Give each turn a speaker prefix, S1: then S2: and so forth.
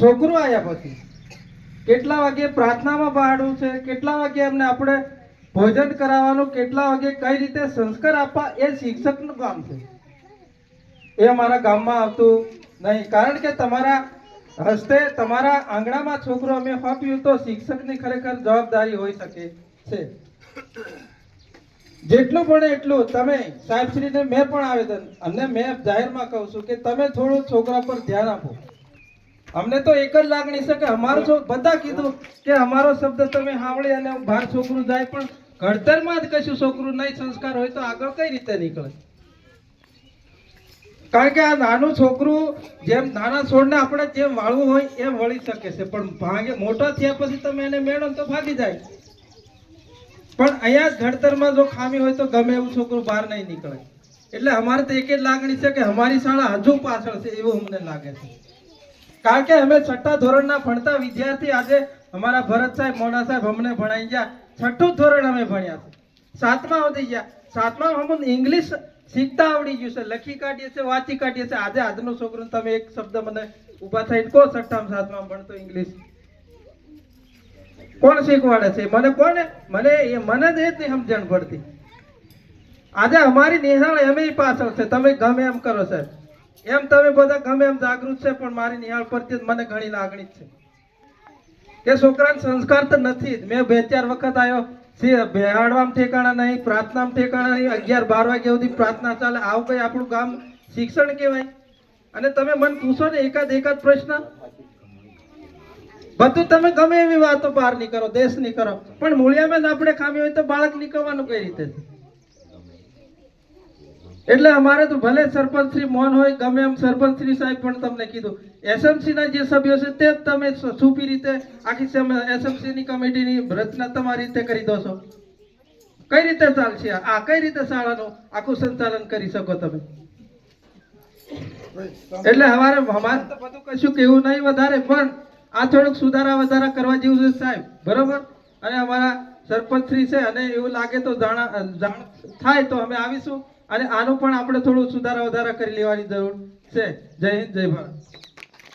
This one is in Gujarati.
S1: છોકરો આવ્યા પછી. કેટલા વાગે પ્રાર્થનામાં બહાડવું છે? કેટલા વાગે એમને આપણે ભોજન કરાવવાનું? કેટલા વાગે કઈ રીતે સંસ્કાર આપવા? એ શિક્ષકનું કામ છે. એ અમારા ગામમાં આવતું નહીં. કારણ કે તમારા હસ્તે, તમારા આંગણામાં છોકરો અમે આપ્યું તો શિક્ષકની ખરેખર જવાબદારી હોઈ શકે છે. જેટલું ભણે એટલું. તમે સાહેબશ્રીને મેં પણ આવેદન અને મેં જાહેરમાં કહું છું કે તમે થોડું છોકરા પર ધ્યાન આપો. અમને તો એક જ લાગણી છે કે અમારો છો બધા કીધું કે અમારો શબ્દ તમે સાંભળી અને બહાર છોકરું જાય, પણ ઘડતરમાં જ કશું છોકરું નહીં, સંસ્કાર હોય તો આગળ કઈ રીતે નીકળે? કારણ કે આ નાનું છોકરું જેમ નાના છોડને આપણે જેમ વાળવું હોય એમ વળી શકે છે, પણ ભાગે મોટો થયા પછી તમે એને મેળો તો ભાગી જાય. પણ અહીંયા ઘડતરમાં જો ખામી હોય તો ગમે એવું છોકરું બહાર નહીં નીકળે. એટલે અમારે તો એક જ લાગણી છે કે અમારી શાળા હજુ પાછળ છે, એવું અમને લાગે છે. કારણ કે અમે છઠ્ઠા ધોરણના ભણતા વિદ્યાર્થી આજે અમારા ભરત સાહેબ મોડા સાહેબ અમને ભણાઈ ગયા. છઠ્ઠું ધોરણ અમે ભણ્યા છે. સાતમા આવતી ગયા. સાતમા અમુક ઇંગ્લિશ શીખતા આવડી ગયું છે. લખી કાઢીએ છીએ, વાંચી કાઢીએ છીએ. આજે આજનો છોકરો તમે એક શબ્દ મને ઊભા થઈને કહો છઠ્ઠામાં સાતમા ભણતો ઇંગ્લિશ. કોણ શીખવાડે છે? મને કોને મને એ મને જ નહીં સમજણ પડતી. આજે અમારી નિહાળ એમ પાછળ છે. તમે ગમે એમ કરો, સાહેબ. એમ તમે બધા ગમે એમ જાગૃત છે, પણ મારી નિહાળ પરથી મને ઘણી લાગણી છે. કે છોકરાને સંસ્કાર તો નથી મેં બે ચાર વખત આવ્યો. બેહાડવામાં ઠેકાણા નહીં, પ્રાર્થનામાં ઠેકાણા નહીં. અગિયાર, બાર વાગ્યા સુધી પ્રાર્થના ચાલે. આવું કઈ આપણું ગામ શિક્ષણ કહેવાય? અને તમે મને પૂછો ને એકાદ એકાદ પ્રશ્ન? બધું તમે ગમે એવી વાતો બહાર કરો દેશ નહીં કરો પણ મૂળિયામાં આપણે ખામી હોય તો બાળક નીકળવાનું કઈ રીતે છે? એટલે અમારે તો ભલે સરપંચ શ્રી મોહન હોય, ગમે એમ સરપંચ શ્રી સાહેબ પણ તમને કીધું. એસએમસી ના જે સભ્યો છે તે તમે સુપી રીતે આખી એસએમસી ની કમિટીની રચના તમારી રીતે કરી દો છો. કઈ રીતે ચાલશે આ? આ કઈ રીતે શાળાનું આખું સંચાલન કરી શકો તમે? એટલે અમારે અમારે તો બધું કશું કેવું નહીં વધારે, પણ આ થોડુંક સુધારા વધારા કરવા જેવું છે સાહેબ. બરોબર? અને અમારા સરપંચ શ્રી છે અને એવું લાગે તો જાણા, જાણ થાય તો અમે આવીશું. અને આનું પણ આપણે થોડું સુધારા વધારા કરી લેવાની જરૂર છે. જય હિન્દ, જય ભારત.